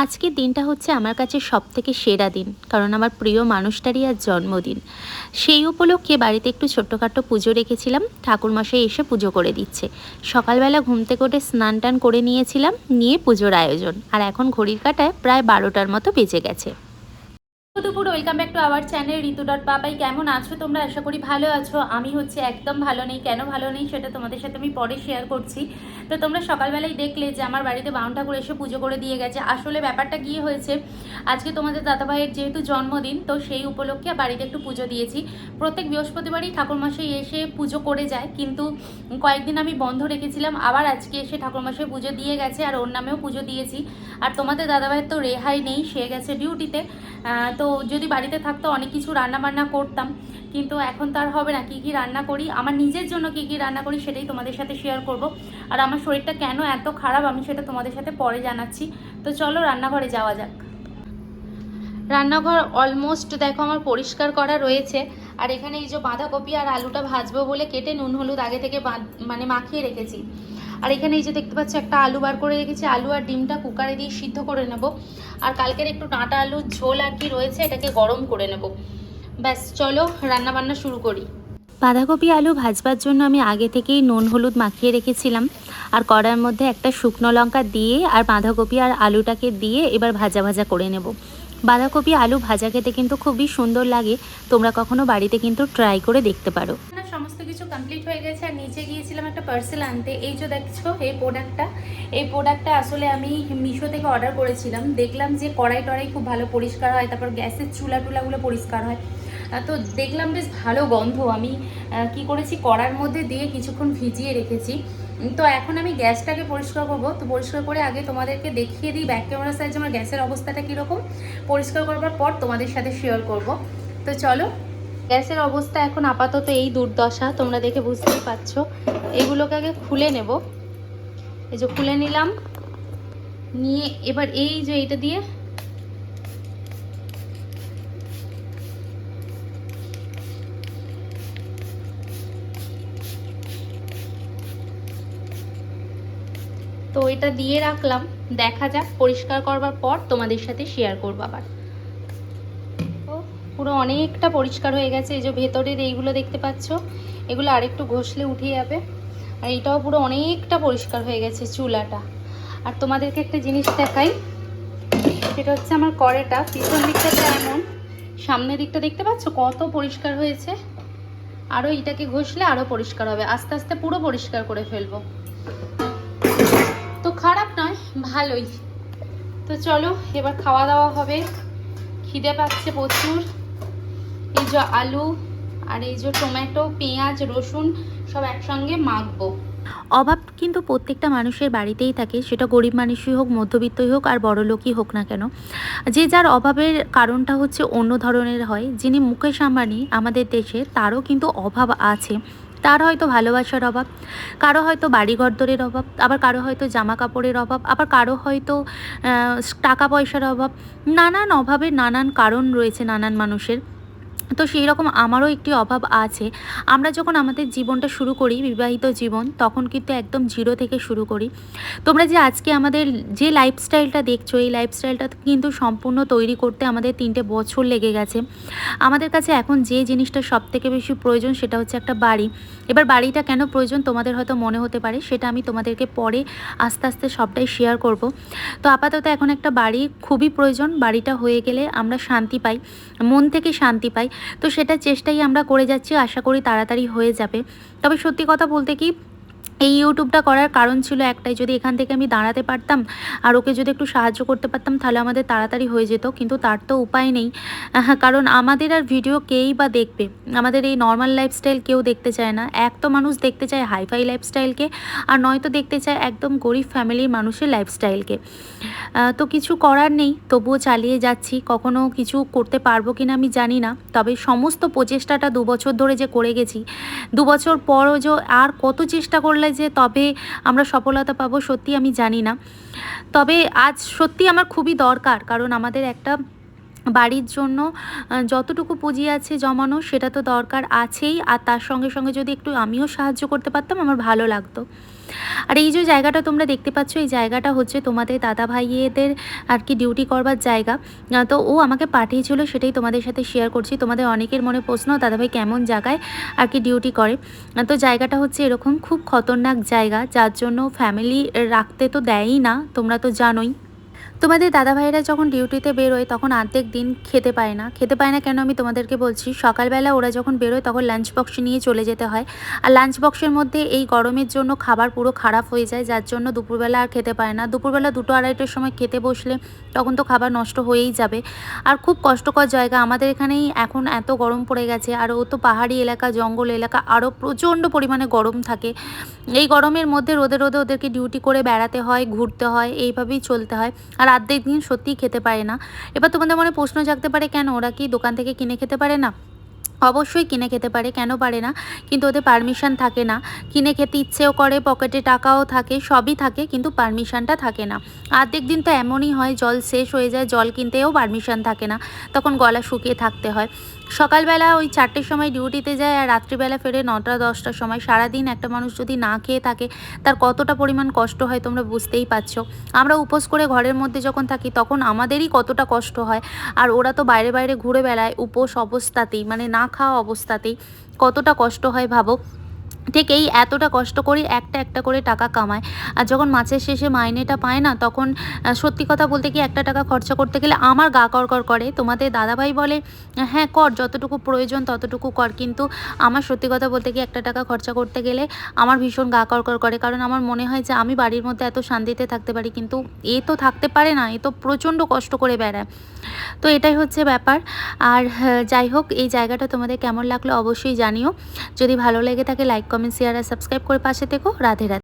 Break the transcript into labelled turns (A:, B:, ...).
A: আজকের দিনটা হচ্ছে আমার কাছে সব থেকে সেরা দিন, কারণ আমার প্রিয় মানুষটারই আজ জন্মদিন। সেই উপলক্ষে বাড়িতে একটু ছোট্টখাট্টো পুজো রেখেছিলাম, ঠাকুরমশাই এসে পুজো করে দিচ্ছে। সকালবেলা ঘুম থেকে উঠে স্নান টান করে নিয়েছিলাম, নিয়ে পুজোর আয়োজন, আর এখন ঘড়ির কাটায় প্রায় বারোটার মতো বেজে গেছে। দুপুর welcome back to our channel Ritu dot Papai কেমন আছো তোমরা? আশা করি ভালো আছো। আমি হচ্ছে একদম ভালো নেই। কেন ভালো নেই সেটা তোমাদের সাথে আমি পরে শেয়ার করছি। তো তোমরা সকালবেলায় দেখলে যে আমার বাড়িতে বাউন ঠাকুর এসে পুজো করে দিয়ে গেছে। আসলে ব্যাপারটা গিয়ে হয়েছে, আজকে তোমাদের দাদাভাইয়ের যেহেতু জন্মদিন, তো সেই উপলক্ষে বাড়িতে একটু পুজো দিয়েছি। প্রত্যেক বৃহস্পতিবারই ঠাকুরমশাই এসে পুজো করে যায়, কিন্তু কয়েকদিন আমি বন্ধ রেখেছিলাম, আবার আজকে এসে ঠাকুরমশাই পুজো দিয়ে গেছে আর ওর নামেও পুজো দিয়েছি। আর তোমাদের দাদাভাইয়ের তো রেহাই নেই, সে গেছে ডিউটিতে। তো যদি বাড়িতে থাকতো অনেক কিছু রান্না বান্না করতাম, কিন্তু এখন তার হবে না, কি কি রান্না করি, আমার নিজের জন্য কি কি রান্না করি সেটাই তোমাদের সাথে শেয়ার করব। আর আমার শরীরটা কেন এত খারাপ আমি সেটা তোমাদের সাথে পরে জানাচ্ছি। তো চলো রান্নাঘরে যাওয়া যাক। রান্নাঘর অলমোস্ট দেখো আমার পরিষ্কার করা রয়েছে। আর এখানে এই যে বাঁধাকপি আর আলুটা ভাজবো বলে কেটে নুন হলুদ আগে থেকে মানে মাখিয়ে রেখেছি। আর এখানে এই যে দেখতে পাচ্ছ একটা আলু বার করে রেখেছি। আলু আর ডিমটা কুকারে দিয়ে সিদ্ধ করে নেব। আর কালকের একটু ডাঁটা আলুর ঝোল আর কি রয়েছে, এটাকে গরম করে নেব। ব্যাস, চলো রান্না বান্না শুরু করি। বাঁধাকপি, আলু ভাজবার জন্য আমি আগে থেকেই নুন, হলুদ মাখিয়ে রেখেছিলাম। আর কড়ার মধ্যে একটা শুকনো লঙ্কা দিয়ে আর বাঁধাকপি আর আলুটাকে দিয়ে এবার ভাজা ভাজা করে নেব। বাঁধাকপি, আলু ভাজা খেতে কিন্তু খুবই সুন্দর লাগে। তোমরা কখনো বাড়িতে কিন্তু ট্রাই করে দেখতে পারো। সমস্ত কিছু কমপ্লিট হয়ে গেছে আর নিচে গিয়েছিলাম একটা পার্সেল আনতে। এই যে দেখছ, এই প্রোডাক্টটা এই প্রোডাক্টটা আসলে আমি মিশো থেকে অর্ডার করেছিলাম। দেখলাম যে কড়াই টড়াই খুব ভালো পরিষ্কার হয়, তারপর গ্যাসের চুলা টুলাগুলো পরিষ্কার হয়। তো দেখলাম বেশ ভালো গন্ধ। আমি কি করেছি, কড়ার মধ্যে দিয়ে কিছুক্ষণ ভিজিয়ে রেখেছি। তো এখন আমি গ্যাসটাকে পরিষ্কার করব। তো পরিষ্কার করে আগে তোমাদেরকে দেখিয়ে দিই ব্যাক ক্যামেরা সাইজ আমার গ্যাসের অবস্থাটা কীরকম। পরিষ্কার করবার পর তোমাদের সাথে শেয়ার করব। তো চলো, গ্যাসের অবস্থা এখন আপাতত এই দুর্দশা, তোমরা দেখে বুঝতেই পারছ। এগুলোকে আগে খুলে নেব। এই যে খুলে নিলাম। নিয়ে এবার এই যে এটা দিয়ে তো এটা দিয়ে রাখলাম। দেখা যাক, পরিষ্কার করবার পর তোমাদের সাথে শেয়ার করব আবার। পুরো অনেকটা পরিষ্কার হয়ে গেছে। এই যে ভেতরের এইগুলো দেখতে পাচ্ছ, এগুলো আরেকটু ঘষলে উঠে যাবে। আর এটাও পুরো অনেকটা পরিষ্কার হয়ে গেছে চুলাটা। আর তোমাদেরকে একটা জিনিস দেখাই, সেটা হচ্ছে আমার কড়াটা পিছন দিকটাতে এমন, সামনের দিকটা দেখতে পাচ্ছ? কত পরিষ্কার হয়েছে। আরও এটাকে ঘষলে আরও পরিষ্কার হবে। আস্তে আস্তে পুরো পরিষ্কার করে ফেলব। খারাপ নয়, ভালোই। তো চলো, এবার খাওয়া দাওয়া হবে। খিদে পাচ্ছে প্রচুর। এই যে আলু আর এই যে টমেটো, পেঁয়াজ, রসুন সব একসঙ্গে মাখবো। অভাব কিন্তু প্রত্যেকটা মানুষের বাড়িতেই থাকে। সেটা গরিব মানুষই হোক, মধ্যবিত্তই হোক আর বড়লোকই হোক না কেন। যে যার অভাবের কারণটা হচ্ছে অন্য ধরনের হয়। যিনি মুকেশ আম্বানি আমাদের দেশে, তারও কিন্তু অভাব আছে। তার হয়তো ভালোবাসার অভাব, কারও হয়তো বাড়িঘর দরের অভাব, আবার কারও হয়তো জামা কাপড়ের অভাব, আবার কারও হয়তো টাকা পয়সার অভাব, নানান অভাবে নানান কারণ রয়েছে নানান মানুষের। তো সেই রকম আমারও একটি অভাব আছে। আমরা যখন আমাদের জীবনটা শুরু করি, বিবাহিত জীবন, তখন কিন্তু একদম জিরো থেকে শুরু করি। তোমরা যে আজকে আমাদের যে লাইফস্টাইলটা দেখছ, এই লাইফস্টাইলটা কিন্তু সম্পূর্ণ তৈরি করতে আমাদের তিনটে বছর লেগে গেছে। আমাদের কাছে এখন যে জিনিসটা সব থেকে বেশি প্রয়োজন, সেটা হচ্ছে একটা বাড়ি। এবার বাড়িটা কেন প্রয়োজন তোমাদের হয়তো মনে হতে পারে, সেটা আমি তোমাদেরকে পরে আস্তে আস্তে সবটাই শেয়ার করব। তো আপাতত এখন একটা বাড়ি খুবই প্রয়োজন। বাড়িটা হয়ে গেলে আমরা শান্তি পাই, মন থেকে শান্তি পাই। তো সেটা চেষ্টাই আমরা করে যাচ্ছি, আশা করি তাড়াতাড়ি হয়ে যাবে। তবে সত্যি কথা বলতে কি এই ইউটিউবটা করার কারণ ছিল একটাই, যদি এখান থেকে আমি দাঁড়াতে পারতাম আর ওকে যদি একটু সাহায্য করতে পারতাম তাহলে আমাদের তাড়াতাড়ি হয়ে যেত, কিন্তু তার তো উপায় নেই। কারণ আমাদের আর ভিডিও কেই বা দেখবে? আমাদের এই নর্মাল লাইফস্টাইল কেউ দেখতে চায় না। এক তো মানুষ দেখতে চায় হাইফাই লাইফস্টাইলকে আর নয়তো দেখতে চায় একদম গরিব ফ্যামিলির মানুষের লাইফস্টাইলকে তো কিছু করার নেই, তবুও চালিয়ে যাচ্ছি। কখনো কিছু করতে পারব কিনা আমি জানি না, তবে সমস্ত প্রচেষ্টাটা দু বছর ধরে যে করে গেছি, দু বছর পরও যে আর কত চেষ্টা করলে যে তবে আমরা সফলতা পাবো সত্যি আমি জানি না। তবে আজ সত্যি আমার খুবই দরকার, কারণ আমাদের একটা বাড়ির জন্য যতটুকু পুঁজি আছে জমানো সেটা তো দরকার আছেই, আর তার সঙ্গে সঙ্গে যদি একটু আমিও সাহায্য করতে পারতাম আমার ভালো লাগতো। আর এই যে জায়গাটা তোমরা দেখতে পাচ্ছ, এই জায়গাটা হচ্ছে তোমাদের দাদা ভাইয়েদের আর কি ডিউটি করবার জায়গা। তো ও আমাকে পাঠিয়েছিল, সেটাই তোমাদের সাথে শেয়ার করছি। তোমাদের অনেকের মনে প্রশ্ন দাদাভাই কেমন জায়গায় আর কি ডিউটি করে? তো জায়গাটা হচ্ছে এরকম খুব খতরনাক জায়গা, যার জন্য ফ্যামিলি রাখতে তো দেয়ই না, তোমরা তো জানোই। তোমাদের দাদাভাইরা যখন ডিউটিতে বেরোয়, তখন আর্ধেক দিন খেতে পায় না। খেতে পায় না কেন আমি তোমাদেরকে বলছি, সকালবেলা ওরা যখন বেরোয়, তখন লাঞ্চ বক্স নিয়ে চলে যেতে হয়। আর লাঞ্চ বক্সের মধ্যে এই গরমের জন্য খাবার পুরো খারাপ হয়ে যায়, যার জন্য দুপুরবেলা আর খেতে পায় না। দুপুরবেলা দুটো আড়াইটের সময় খেতে বসলে তখন তো খাবার নষ্ট হয়েই যাবে। আর খুব কষ্টকর জায়গা, আমাদের এখানেই এখন এত গরম পড়ে গেছে, আর ও তো পাহাড়ি এলাকা, জঙ্গল এলাকা আরও প্রচণ্ড পরিমাণে গরম থাকে। এই গরমের মধ্যে রোদে রোদে ওদেরকে ডিউটি করে বেড়াতে হয়, ঘুরতে হয়, এইভাবেই চলতে হয়। আর অর্ধেক দিন সত্যিই খেতে পারে না। এবার তোমাদের মনে প্রশ্ন জাগতে পারে, কেন? ওরা কি দোকান থেকে কিনে খেতে পারে না? অবশ্যই কিনে খেতে পারে, কেন পারে না? কিন্তু ওদের পারমিশন থাকে না। কিনে খেতে ইচ্ছেও করে পকেটে টাকাও থাকে, সবই থাকে, কিন্তু পারমিশনটা থাকে না। অর্ধেক দিন তো এমনই হয়, জল শেষ হয়ে যায়, জল কিনতেও পারমিশন থাকে না। তখন গলা শুকিয়ে থাকতে হয়। সকালবেলা ওই চারটের সময় ডিউটিতে যায় আর রাত্রিবেলা ফেরে নটা, দশটার সময়। সারাদিন একটা মানুষ যদি না খেয়ে থাকে, তার কতটা পরিমাণ কষ্ট হয় তোমরা বুঝতেই পারছ। আমরা উপোস করে ঘরের মধ্যে যখন থাকি, তখন আমাদেরই কতটা কষ্ট হয়। আর ওরা তো বাইরে বাইরে ঘুরে বেড়ায়, উপোস অবস্থাতেই। মানে না খাওয়া অবস্থাতেই কতটা কষ্ট হয় ভাবো। ঠিক এই এতটা কষ্ট করি একটা একটা করে টাকা কামায়। আর যখন মাসের শেষে মাইনেটা পায় না, তখন সত্যি কথা বলতে কি একটা টাকা খরচা করতে গেলে আমার গা করকর করে তোমাদের দাদাভাই বলে হ্যাঁ কর, যতটুকু প্রয়োজন ততটুকু কর। কিন্তু আমার সত্যি কথা বলতে কি একটা টাকা খরচা করতে গেলে আমার ভীষণ গা করকর করে কারণ আমার মনে হয় যে আমি বাড়ির মধ্যে এত শান্তিতে থাকতে পারি, কিন্তু এ তো থাকতে পারে না, এ তো প্রচণ্ড কষ্ট করে বেড়ায়। তো এটাই হচ্ছে ব্যাপার। আর যাই হোক, এই জায়গাটা তোমাদের কেমন লাগল অবশ্যই জানিও। যদি ভালো লেগে থাকে লাইক কমেন্ট শেয়ার আর সাবস্ক্রাইব করে পাশে থেকো। রাধে রাধে।